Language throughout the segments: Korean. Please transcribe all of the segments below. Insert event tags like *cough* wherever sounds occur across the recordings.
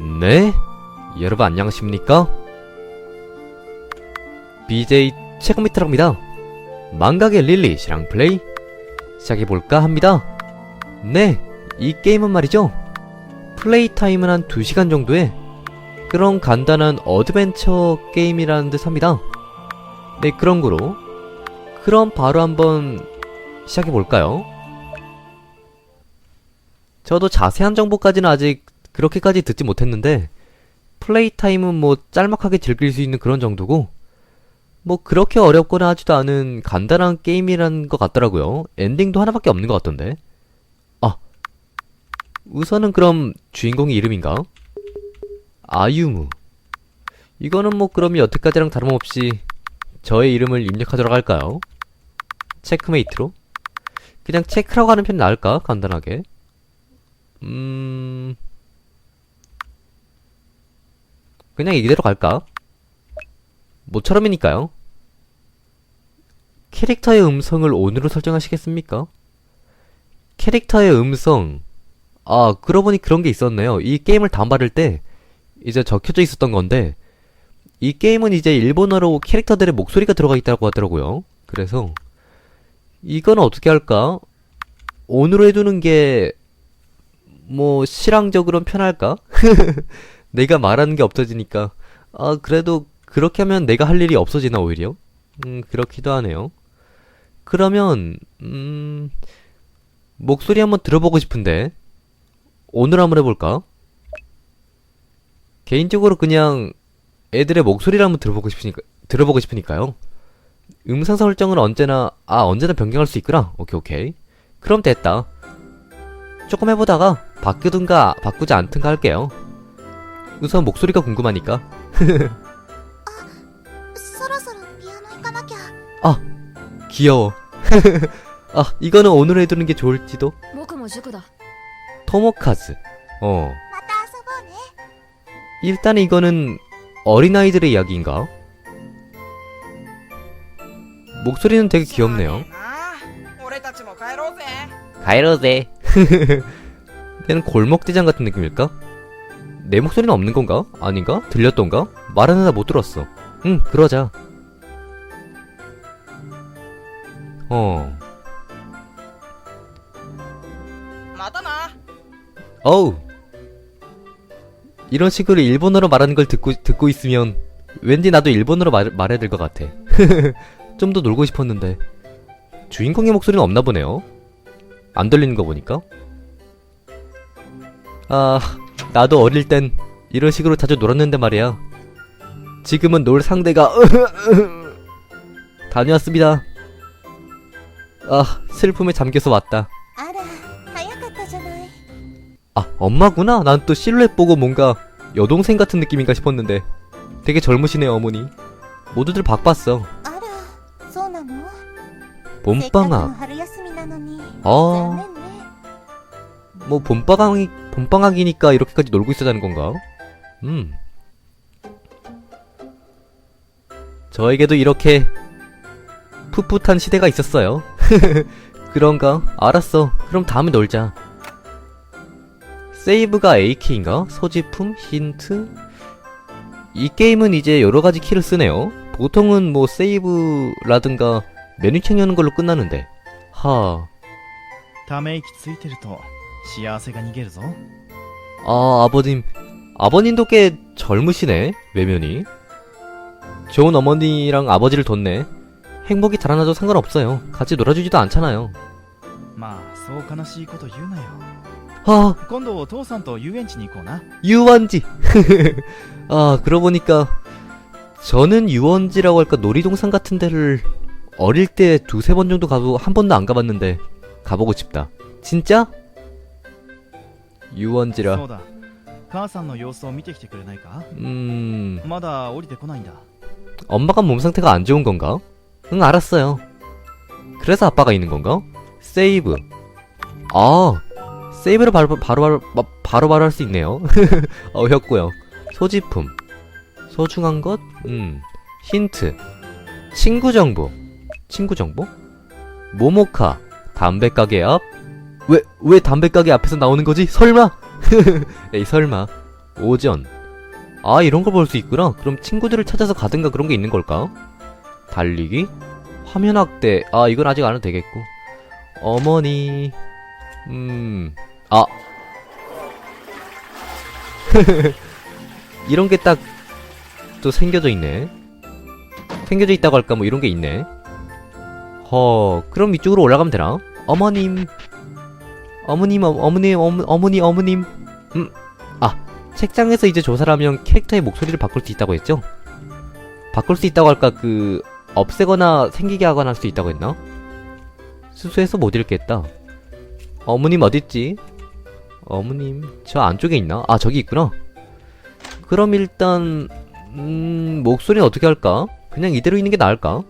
네? 여러분 안녕하십니까? BJ 최고미트랍니다. 망각의 릴리 씨랑 플레이 시작해볼까 합니다. 네, 이 게임은 말이죠. 플레이 타임은 한 2시간 정도의 그런 간단한 어드벤처 게임이라는 듯 합니다. 네, 그런 거로. 그럼 바로 한번 시작해볼까요? 저도 자세한 정보까지는 아직 그렇게까지 듣지 못했는데, 플레이 타임은 뭐 짤막하게 즐길 수 있는 그런 정도고, 뭐 그렇게 어렵거나 하지도 않은 간단한 게임이라는 것 같더라고요. 엔딩도 하나밖에 없는 것 같던데. 아, 우선은 그럼 주인공의 이름인가? 아유무. 이거는 뭐 그럼 여태까지랑 다름없이 저의 이름을 입력하도록 할까요? 체크메이트로? 그냥 체크라고 하는 편이 나을까? 간단하게. 음... 그냥 이대로 갈까? 모처럼이니까요. 캐릭터의 음성을 온으로 설정하시겠습니까? 캐릭터의 음성. 아, 그러고 보니 그런 게 있었네요. 이 게임을 다운받을 때 이제 적혀져 있었던 건데 이 게임은 이제 일본어로 캐릭터들의 목소리가 들어가 있다고 하더라고요. 그래서 이건 어떻게 할까? 온으로 해두는 게 뭐 실황적으로는 편할까? *laughs* 내가 말하는 게 없어지니까 아 그래도 그렇게 하면 내가 할 일이 없어지나 오히려? 음 그렇기도 하네요. 그러면 음 목소리 한번 들어보고 싶은데 오늘 한번 해볼까? 개인적으로 그냥 애들의 목소리를 한번 들어보고 싶으니까 들어보고 싶으니까요. 음성 설정은 언제나 아 언제나 변경할 수 있구나. 오케이 오케이. 그럼 됐다. 조금 해보다가 바꾸든가 바꾸지 않든가 할게요. 우선 목소리가 궁금하니까. 아, 귀여워. *laughs* 아, 이거는 오늘 해두는 게 좋을지도. 토모카즈. 어. 일단 이거는 어린아이들의 이야기인가? 목소리는 되게 귀엽네요. 가이로세. *laughs* 얘는 골목대장 같은 느낌일까? 내 목소리는 없는 건가? 아닌가? 들렸던가? 말하느라 못 들었어. 응, 그러자. 어. 마다나. 어우. 이런 식으로 일본어로 말하는 걸 듣고 듣고 있으면 왠지 나도 일본어로 말, 말해야 될 것 같아. *laughs* 좀 더 놀고 싶었는데 주인공의 목소리는 없나 보네요. 안 들리는 거 보니까. 아, 나도 어릴 땐 이런 식으로 자주 놀았는데 말이야. 지금은 놀 상대가 *laughs* 다녀왔습니다. 아, 슬픔에 잠겨서 왔다. 아, 엄마구나. 난 또 실루엣 보고 뭔가 여동생 같은 느낌인가 싶었는데 되게 젊으시네요, 어머니. 모두들 바빴어. 봄방학. 아, 뭐 봄방학이 곰빵하기니까 이렇게까지 놀고 있었다는 건가? 음. 저에게도 이렇게 풋풋한 시대가 있었어요. *laughs* 그런가? 알았어. 그럼 다음에 놀자. 세이브가 AK인가? 소지품? 힌트? 이 게임은 이제 여러가지 키를 쓰네요. 보통은 뭐 세이브라든가 메뉴 챙겨는 걸로 끝나는데. 하. 다음에 기스이테르토. 幸せが逃げるぞ 아, 아버님. 아버님도 꽤 젊으시네, 외면이. 좋은 어머니랑 아버지를 뒀네. 행복이 달아나도 상관없어요. 같이 놀아주지도 않잖아요. まあそう悲しいこと言うなよ 아, 今度お父さんと遊園地に行こうな 유원지. *laughs* 아, 그러고 보니까 저는 유원지라고 할까 놀이동산 같은 데를 어릴 때 두세 번 정도 가고 한 번도 안 가봤는데 가보고 싶다. 진짜? そ 유원지라. うだ母さんの様子を見てきてくれないか 음, まだ降りてこないんだ 엄마가 몸 상태가 안 좋은 건가? 응, 알았어요. 그래서 아빠가 있는 건가? 세이브. 아, 세이브를 바로 바로 바로 바- 바로 바로 할 수 있네요. *laughs* 어렵고요. 소지품. 소중한 것? 음. 힌트. 친구 정보. 친구 정보? 모모카. 담배 가게 앞. 왜 왜 담배 가게 앞에서 나오는 거지? 설마? *laughs* 에이 설마. 오전. 아, 이런 걸 볼 수 있구나. 그럼 친구들을 찾아서 가든가 그런 게 있는 걸까? 달리기? 화면 확대. 아, 이건 아직 안 해도 되겠고. 어머니. 음. 아. *laughs* 이런 게 딱 또 생겨져 있네. 생겨져 있다고 할까 뭐 이런 게 있네. 허, 그럼 이쪽으로 올라가면 되나? 어머님. 어머님, 어, 어머님, 어머, 어머니, 어머님. 음, 아, 책장에서 이제 조사를 하면 캐릭터의 목소리를 바꿀 수 있다고 했죠? 바꿀 수 있다고 할까, 그, 없애거나 생기게 하거나 할 수 있다고 했나? 수수해서 못 읽겠다. 어머님 어딨지? 어머님, 저 안쪽에 있나? 아, 저기 있구나. 그럼 일단, 음, 목소리는 어떻게 할까? 그냥 이대로 있는 게 나을까?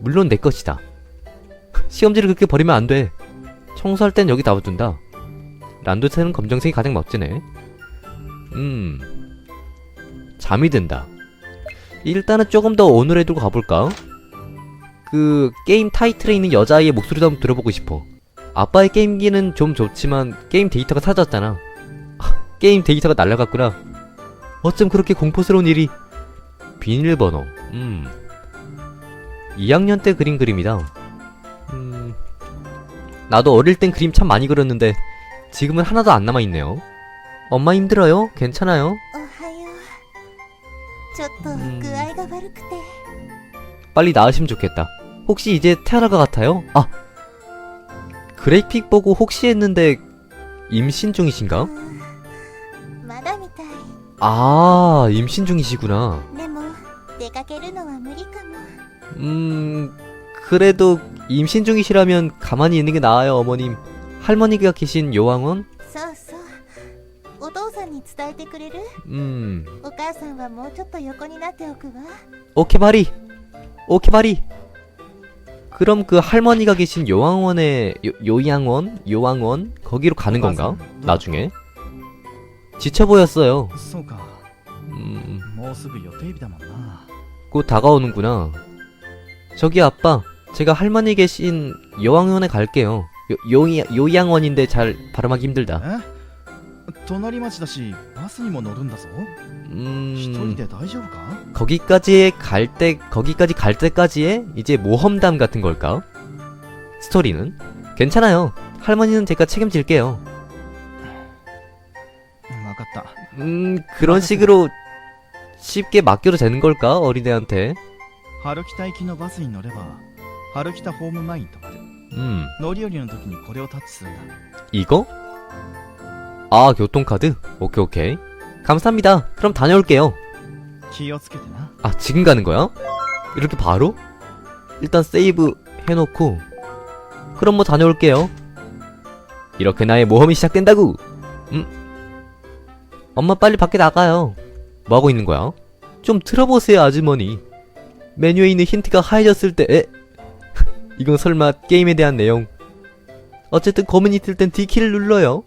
물론 내 것이다. *laughs* 시험지를 그렇게 버리면 안 돼. 청소할 땐 여기 놔둔다. 란도새는 검정색이 가장 멋지네. 음. 잠이 든다. 일단은 조금 더 오늘에 두고 가볼까? 그, 게임 타이틀에 있는 여자아이의 목소리도 한번 들어보고 싶어. 아빠의 게임기는 좀 좋지만, 게임 데이터가 사라졌잖아. 아, 게임 데이터가 날라갔구나. 어쩜 그렇게 공포스러운 일이. 비밀번호. 음. 2학년 때 그린 그림이다. 음. 나도 어릴 땐 그림 참 많이 그렸는데 지금은 하나도 안 남아있네요. 엄마 힘들어요? 괜찮아요? おはようちょっとうん具合が悪くて 빨리 나으시면 좋겠다. 혹시 이제 태어날 것 같아요? 아! 그래픽 보고 혹시 했는데 임신 중이신가? まだみたい 아, 임신 중이시구나. でも出かけるのは無理かも 음, 그래도 임신 중이시라면 가만히 있는 게 나아요, 어머님. 할머니가 계신 요왕원? そうそうお父さんに伝えてくれる 음, お母さんはもうちょっと横になっておくわ 오케바리! 오케바리! 그럼 그 할머니가 계신 요왕원의, 요, 요양원? 요왕원? 거기로 가는 건가? 나중에? 지쳐 보였어요. そうか 음, もうすぐ予定日だもんな 곧 다가오는구나. 저기 아빠, 제가 할머니 계신 요양원에 갈게요. 요, 요, 요양원인데 잘 발음하기 힘들다. え隣町だしバスにも乗るんだぞ一人 음, で大丈夫か 거기까지 갈 때, 거기까지 갈 때까지의 이제 모험담 같은 걸까? 스토리는? 괜찮아요. 할머니는 제가 책임질게요. 分かった 음, 그런 식으로 쉽게 맡겨도 되는 걸까? 어린애한테. 春北行きのバスに乗れば春北ホーム前に止まる 음, 乗り降りの時にこれをタッチするんだ 이거? 아, 교통카드? 오케이, 오케이. 감사합니다. 그럼 다녀올게요. 気をつけてな 아, 지금 가는 거야? 이렇게 바로? 일단 세이브 해놓고, 그럼 뭐 다녀올게요. 이렇게 나의 모험이 시작된다고! 음? 엄마 빨리 밖에 나가요. 뭐 하고 있는 거야? 좀 틀어보세요, 아주머니. 메뉴에 있는 힌트가 하얘졌을 때, 에? 이건 설마 게임에 대한 내용. 어쨌든 고민이 들땐 D키를 눌러요.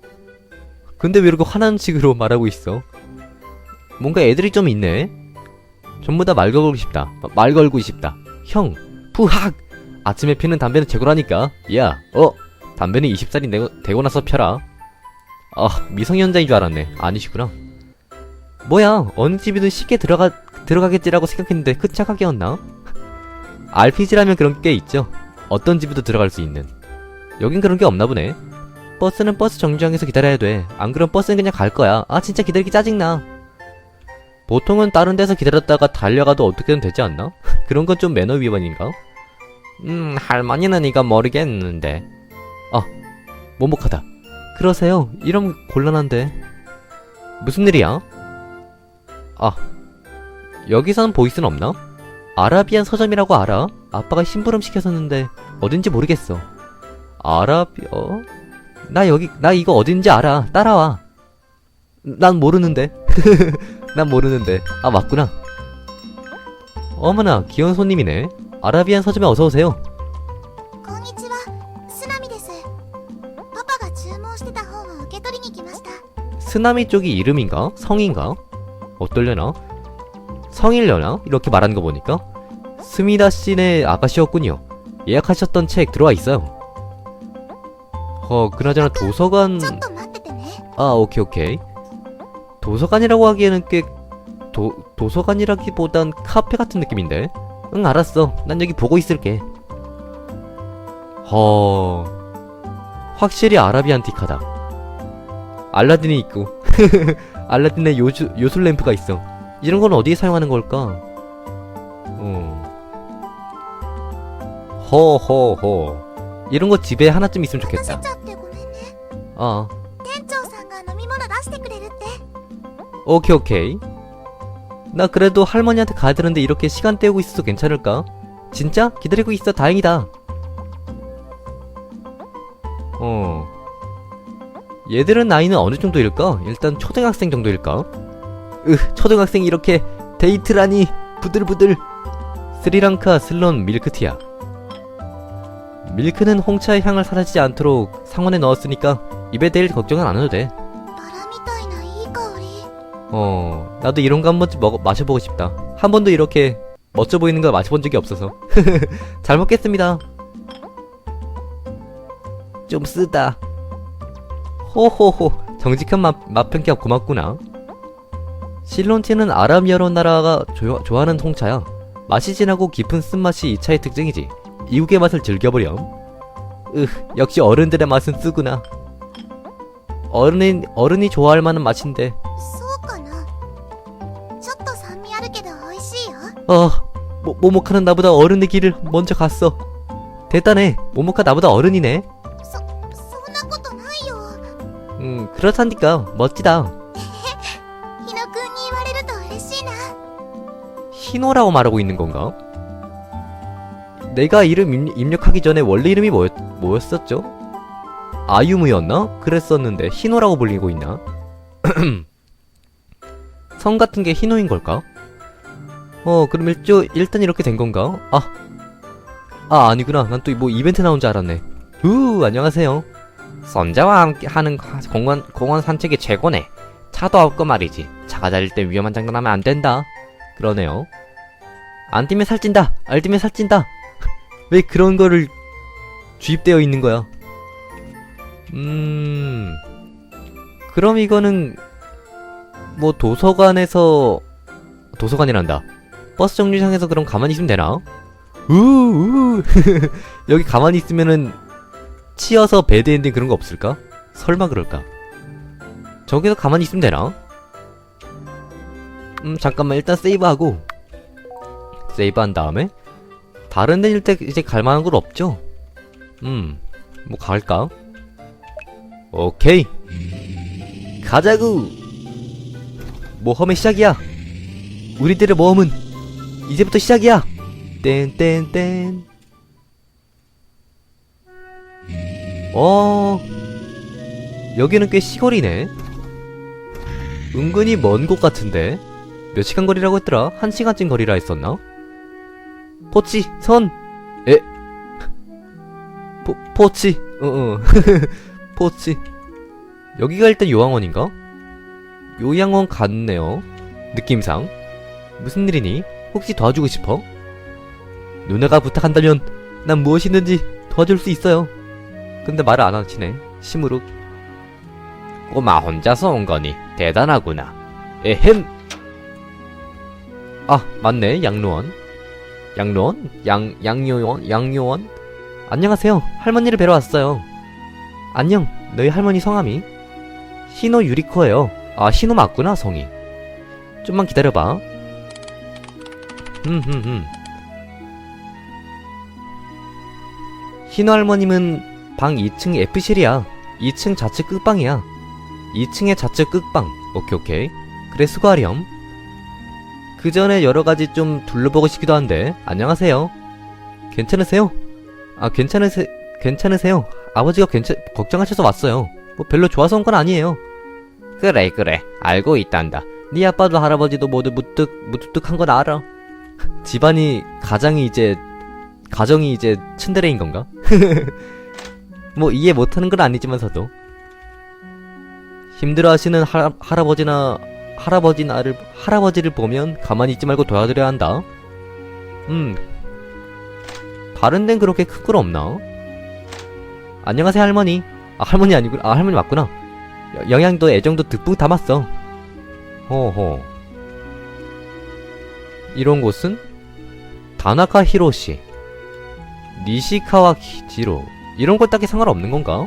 근데 왜 이렇게 화난 식으로 *laughs* 말하고 있어? 뭔가 애들이 좀 있네. 전부 다 말 걸고 싶다. 말 걸고 싶다. 형, 푸학! 아침에 피는 담배는 재고라니까. 야, 어? 담배는 20살이 내고, 되고 나서 펴라. 아, 미성년자인 줄 알았네. 아니시구나. 뭐야, 어느 집이든 쉽게 들어가, 들어가겠지라고 생각했는데 그 착각이었나? RPG라면 *laughs* 그런 게 있죠. 어떤 집에도 들어갈 수 있는. 여긴 그런 게 없나 보네. 버스는 버스 정류장에서 기다려야 돼. 안 그럼 버스는 그냥 갈 거야. 아, 진짜 기다리기 짜증나. 보통은 다른 데서 기다렸다가 달려가도 어떻게든 되지 않나? *laughs* 그런 건 좀 매너 위반인가? 음, 할머니는 이거 모르겠는데. 아, 모목하다. 그러세요. 이러면 곤란한데. 무슨 일이야? 아, 여기선 보이스는 없나? 아라비안 서점이라고 알아? 아빠가 심부름 시켰었는데 어딘지 모르겠어. 아라비, 어? 나 여기, 나 이거 어딘지 알아. 따라와. 난 모르는데. *laughs* 난 모르는데. 아, 맞구나. 어머나, 귀여운 손님이네. 아라비안 서점에 어서오세요. こんにちはスナミですパパが注文してた本を受け取りに来ました 스나미 쪽이 이름인가? 성인가? 어떨려나? 성일려나? 이렇게 말하는 거 보니까. 스미다 씨네 아가씨였군요. 예약하셨던 책 들어와 있어요. 어, 그나저나 도서관... 아, 오케이, 오케이. 도서관이라고 하기에는 꽤... 도, 도서관이라기보단 카페 같은 느낌인데? 응, 알았어. 난 여기 보고 있을게. 허... 확실히 아라비안틱하다. 알라딘이 있고. *laughs* 알라딘의 요주, 요술 램프가 있어. 이런 건 어디에 사용하는 걸까? 어... 허허허. 이런 거 집에 하나쯤 있으면 待たせ 좋겠다. ちゃってごめんね 아, 店長さんが飲み物出してくれるって 오케이 오케이. 나 그래도 할머니한테 가야 되는데 이렇게 시간 때우고 있어도 괜찮을까? 진짜? 기다리고 있어 다행이다. 어. 얘들은 나이는 어느 정도일까? 일단 초등학생 정도일까? 으, 초등학생이 이렇게 데이트라니 부들부들. 스리랑카 슬론 밀크티야. 밀크는 홍차의 향을 사라지지 않도록 상온에 넣었으니까 입에 대일 걱정은 안 해도 돼. バラみたいないい香り 어, 나도 이런 거 한 번쯤 먹어, 마셔보고 싶다. 한 번도 이렇게 멋져 보이는 걸 마셔본 적이 없어서. *laughs* 잘 먹겠습니다. 좀 쓰다. 호호호, 정직한 맛, 맛평가 고맙구나. 실론티는 아라비아로 나라가 조, 좋아하는 홍차야. 맛이 진하고 깊은 쓴맛이 이 차의 특징이지. 이국의 맛을 즐겨보렴. 으, 역시 어른들의 맛은 쓰구나. 어른이, 어른이 좋아할 만한 맛인데, そうかなちょっと酸味あるけど美味しいよ 어, 모, 모모카는 나보다 어른의 길을 먼저 갔어. 대단해. 모모카 나보다 어른이네. そそんなことないよ 음, 그렇다니까. 멋지다. *laughs* 日野くんに言われると嬉しいな 희노라고 말하고 있는 건가? 내가 이름 입, 입력하기 전에 원래 이름이 뭐였, 뭐였었죠? 아유무였나? 그랬었는데 희노라고 불리고 있나? *clears throat* 성 같은 게 희노인 걸까? 어, 그럼 일조, 일단 이렇게 된 건가? 아, 아 아니구나. 난 또 뭐 이벤트 나온 줄 알았네. 우, 안녕하세요. 선자와 함께 하는 공원, 공원 산책이 최고네. 차도 없고 말이지. 차가 달릴 때 위험한 장난하면 안 된다. 그러네요. 안 뛰면 살찐다. 알 뛰면 살찐다. 왜 그런 거를 주입되어 있는 거야? 음. 그럼 이거는 뭐 도서관에서 도서관이란다. 버스 정류장에서 그럼 가만히 있으면 되나? 우우 *laughs* 여기 가만히 있으면은 치여서 배드 엔딩 그런 거 없을까? 설마 그럴까? 저기서 가만히 있으면 되나? 음 잠깐만 일단 세이브하고 세이브한 다음에 다른 데일 때 이제 갈 만한 건 없죠? 음, 뭐 갈까? 오케이. 가자구. 모험의 시작이야. 우리들의 모험은 이제부터 시작이야. 땡땡땡. 어. 여기는 꽤 시골이네. 은근히 먼 곳 같은데. 몇 시간 거리라고 했더라? 한 시간쯤 거리라 했었나? 포치, 선! 에? 포, 포치, 어, 어. *laughs* 포치. 여기가 일단 요양원인가? 요양원 같네요. 느낌상. 무슨 일이니? 혹시 도와주고 싶어? 누나가 부탁한다면 난 무엇이든지 도와줄 수 있어요. 근데 말을 안 하시네. 심으룩. 꼬마 혼자서 온 거니 대단하구나. 에헴. 아, 맞네. 양로원. 양로원? 양, 양요원? 양요원? 안녕하세요. 할머니를 뵈러 왔어요. 안녕. 너희 할머니 성함이? 시노 유리코예요. 아, 시노 맞구나, 성이. 좀만 기다려봐. 흠흠흠. 희노 할머님은 방 2층 F실이야. 2층 좌측 끝방이야. 2층의 좌측 끝방. 오케이, 오케이. 그래, 수고하렴. 그 전에 여러 가지 좀 둘러보고 싶기도 한데, 안녕하세요. 괜찮으세요? 아, 괜찮으세, 괜찮으세요? 아버지가 괜찮, 걱정하셔서 왔어요. 뭐 별로 좋아서 온 건 아니에요. 그래, 그래. 알고 있단다. 네 아빠도 할아버지도 모두 무뚝, 무뚝뚝한 건 알아. *laughs* 집안이, 가장이 이제, 가정이 이제 츤데레인 건가? *laughs* 뭐 이해 못하는 건 아니지만서도. 힘들어하시는 할, 할아버지나, 할아버지 나를, 할아버지를 보면 가만히 있지 말고 도와드려야 한다. 음. 다른 데는 그렇게 큰건 없나? 안녕하세요, 할머니. 아, 할머니 아니구나. 아, 할머니 맞구나. 여- 영양도 애정도 듬뿍 담았어. 허허. 이런 곳은 다나카 히로시, 니시카와 기지로 이런 거 딱히 상관없는 건가?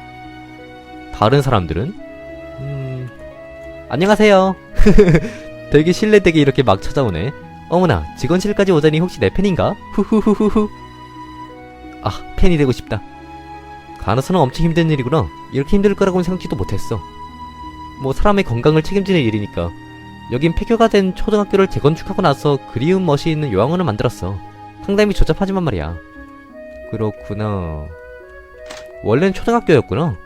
다른 사람들은? 음, 안녕하세요. *laughs* 되게 실례되게 이렇게 막 찾아오네. 어머나, 직원실까지 오자니 혹시 내 팬인가? 후후후후후. 아, 팬이 되고 싶다. 간호사는 엄청 힘든 일이구나. 이렇게 힘들 거라고는 생각지도 못했어. 뭐 사람의 건강을 책임지는 일이니까. 여긴 폐교가 된 초등학교를 재건축하고 나서 그리운 멋이 있는 요양원을 만들었어. 상당히 조잡하지만 말이야. 그렇구나. 원래는 초등학교였구나.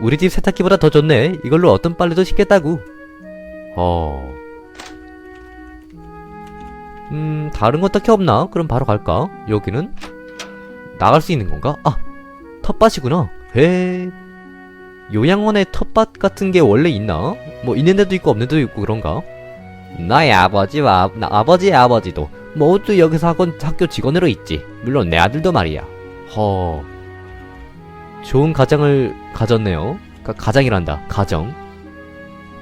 우리 집 세탁기보다 더 좋네. 이걸로 어떤 빨래도 씻겠다고. 어. 음, 다른 건 딱히 없나? 그럼 바로 갈까? 여기는? 나갈 수 있는 건가? 아! 텃밭이구나. へ요양원에 텃밭 같은 게 원래 있나? 뭐 있는 데도 있고 없는 데도 있고 그런가? 나의 아버지와 나 아버지의 아버지도 모두 여기서 학원 학교 직원으로 있지. 물론 내 아들도 말이야. 허. 좋은 가정을 가졌네요. 가, 가장이란다. 가정.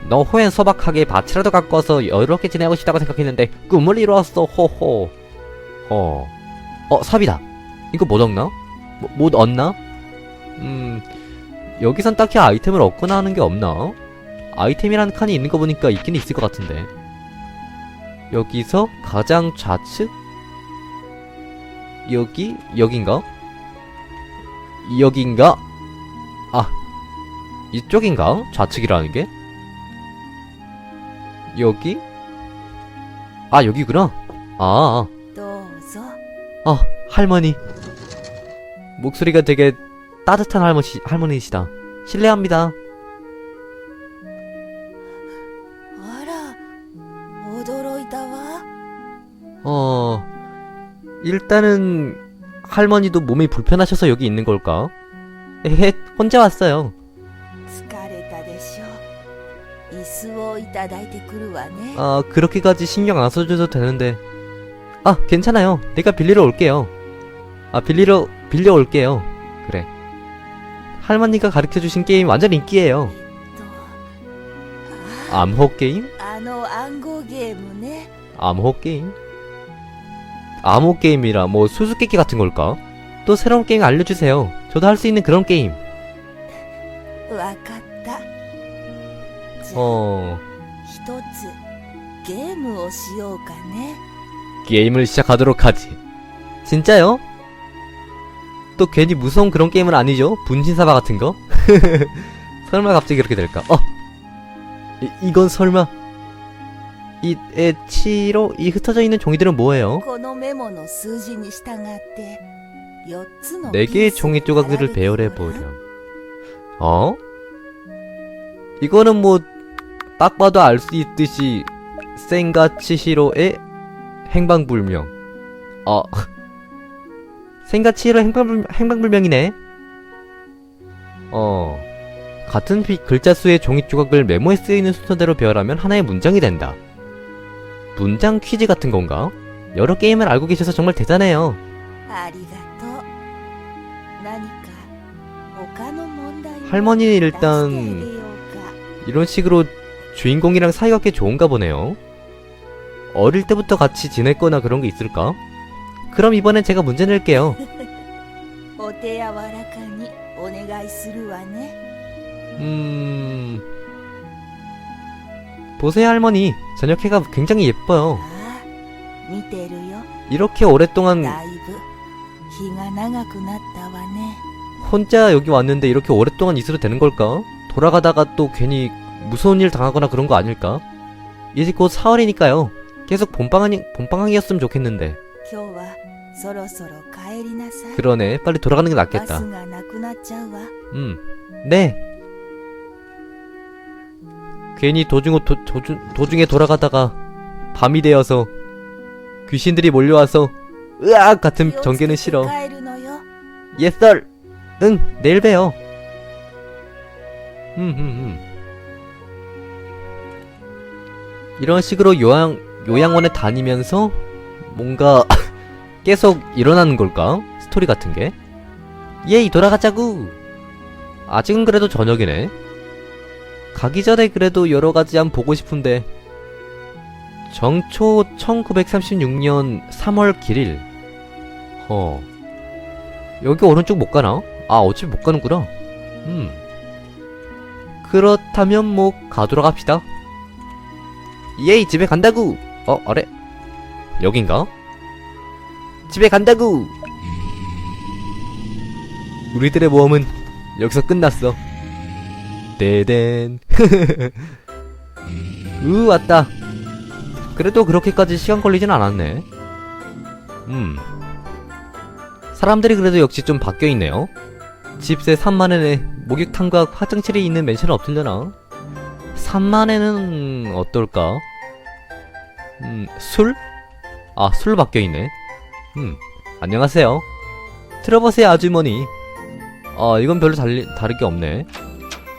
너 호엔 소박하게 밭이라도 와서 여유롭게 지내고 싶다고 생각했는데 꿈을 이루었어. 호호. 어. 어, 삽이다. 이거 못 얻나? 뭐, 못 얻나? 음, 여기선 딱히 아이템을 얻거나 하는 게 없나? 아이템이라는 칸이 있는 거 보니까 있긴 있을 것 같은데. 여기서 가장 좌측? 여기? 여긴가? 여긴가? 아, 이쪽인가? 좌측이라는 게? 여기? 아, 여기구나. 아. 아. 아, 할머니. 목소리가 되게 따뜻한 할머니, 할머니시다. 실례합니다. 어, 일단은 할머니도 몸이 불편하셔서 여기 있는 걸까? 에헷, 혼자 왔어요. 아 그렇게까지 신경 안 써줘도 되는데. 아 괜찮아요. 내가 빌리러 올게요. 아 빌리러 빌려 올게요. 그래. 할머니가 가르쳐주신 게임 완전 인기예요. 암호 게임? 암호 게임? 암호 게임이라 뭐 수수께끼 같은 걸까? 또 새로운 게임 알려주세요. 저도 할 수 있는 그런 게임. *laughs* 어... ムをしようかね 게임을 시작하도록 하지. 진짜요? 또 괜히 무서운 그런 게임은 아니죠? 분신사바 같은 거? *laughs* 설마 갑자기 그렇게 될까? 어! 이, 이건 설마 이, 에, 치로 이 흩어져 있는 종이들은 뭐예요? このメモの数字に従って4つの 네 개의 ピースを 종이 조각들을 並べて 배열해 ごらん 보렴. 어? 이거는 뭐 딱 봐도 알 수 있듯이 센과 치시로의 행방불명. 어. 센과 치시로 행방불, 행방불명이네. 어. 같은 글자 수의 종이 조각을 메모에 쓰이는 순서대로 배열하면 하나의 문장이 된다. 문장 퀴즈 같은 건가? 여러 게임을 알고 계셔서 정말 대단해요. 할머니는 일단 이런 식으로 주인공이랑 사이가 꽤 좋은가 보네요. 어릴 때부터 같이 지냈거나 그런 게 있을까? 그럼 이번엔 제가 문제 낼게요. *laughs* 음... 보세요 할머니, 저녁해가 굉장히 예뻐요. 이렇게 오랫동안 혼자 여기 왔는데 이렇게 오랫동안 있어도 되는 걸까? 돌아가다가 또 괜히 무서운 일 당하거나 그런 거 아닐까? 이제 곧 4월이니까요. 계속 본방항이, 본방항이었으면 좋겠는데. 그러네. 빨리 돌아가는 게 낫겠다. 음. 네. 괜히 도중, 도, 도중, 도중에 돌아가다가 밤이 되어서 귀신들이 몰려와서 으악 같은 전개는 싫어. 예썰. 응, 내일 봬요. 음, 음, 음. 이런 식으로 요양 요양원에 다니면서 뭔가 *laughs* 계속 일어나는 걸까? 스토리 같은 게. 예이 돌아가자구. 아직은 그래도 저녁이네. 가기 전에 그래도 여러 가지 한번 보고 싶은데 정초 1936년 3월 7일 어 여기 오른쪽 못 가나? 아 어차피 못 가는구나 음 그렇다면 뭐 가도록 합시다 예이 집에 간다구 어 아래? 여긴가? 집에 간다구! 우리들의 모험은 여기서 끝났어. 데덴 으 *laughs* 왔다. 그래도 그렇게까지 시간 걸리진 않았네. 음. 사람들이 그래도 역시 좀 바뀌어있네요. 집세 3만엔에 목욕탕과 화장실이 있는 맨션은 없으려나? 3만엔은 어떨까? 음, 술? 아, 술 바뀌어있네. 음, 안녕하세요. 들어보세요, 아주머니. 아, 이건 별로 달리, 다를 게 없네.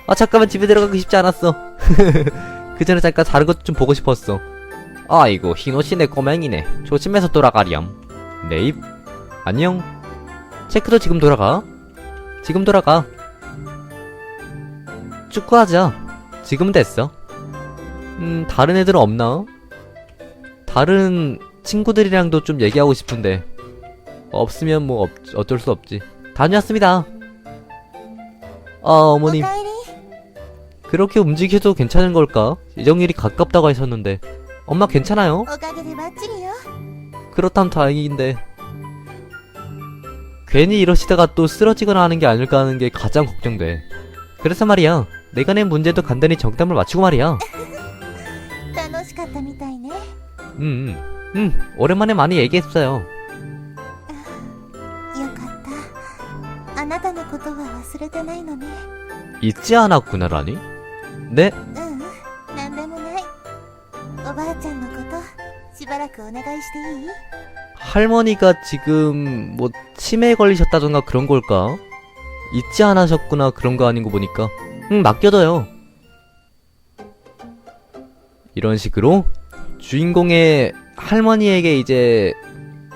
아, 잠깐만 집에 들어가기 쉽지 않았어. *laughs* 그 전에 잠깐 다른 것 좀 보고 싶었어. 아이고, 흰옷이 내 꼬맹이네. 조심해서 돌아가렴. 네입. 안녕. 체크도 지금 돌아가. 지금 돌아가. 축구하자. 지금 됐어. 음, 다른 애들은 없나? 다른 친구들이랑도 좀 얘기하고 싶은데 없으면 뭐 없, 어쩔 수 없지. 다녀왔습니다. 아 어머님. 그렇게 움직여도 괜찮은 걸까? 이정일이 가깝다고 하셨는데. 엄마 괜찮아요? 그렇다면 다행인데. 괜히 이러시다가 또 쓰러지거나 하는 게 아닐까 하는 게 가장 걱정돼. 그래서 말이야. 내가 낸 문제도 간단히 정답을 맞추고 말이야. *laughs* 楽しかったみたいね 음, 음, 음, 오랜만에 많이 얘기했어요. よかったあなたのことは忘れてないのね 잊지 않았구나라니? 네? ううんなんでもないおばあちゃんのことしばらくお願いしていい 할머니가 지금 뭐 치매에 걸리셨다던가 그런 걸까? 잊지 않으셨구나 그런 거 아닌 거 보니까. 응, 맡겨둬요. 이런 식으로 주인공의 할머니에게 이제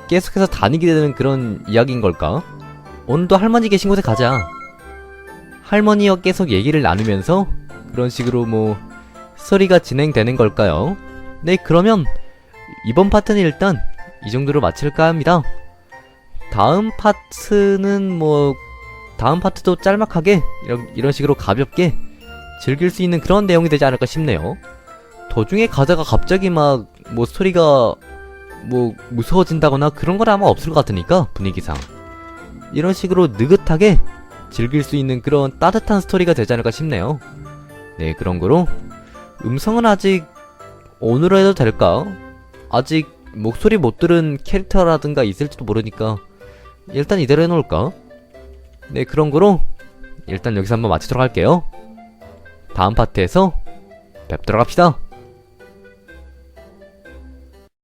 계속해서 다니게 되는 그런 이야기인 걸까? 오늘도 할머니 계신 곳에 가자. 할머니와 계속 얘기를 나누면서 그런 식으로 뭐 스토리가 진행되는 걸까요? 네, 그러면 이번 파트는 일단 이 정도로 마칠까 합니다. 다음 파트는 뭐 다음 파트도 짤막하게 이런, 이런 식으로 가볍게 즐길 수 있는 그런 내용이 되지 않을까 싶네요. 도중에 가다가 갑자기 막 뭐 스토리가 뭐 무서워진다거나 그런 건 아마 없을 것 같으니까 분위기상 이런 식으로 느긋하게 즐길 수 있는 그런 따뜻한 스토리가 되지 않을까 싶네요. 네 그런 거로 음성은 아직 오늘로 해도 될까? 아직 목소리 못 들은 캐릭터라든가 있을지도 모르니까 일단 이대로 해놓을까? 네 그런 거로 일단 여기서 한번 마치도록 할게요 다음 파트에서 뵙도록 합시다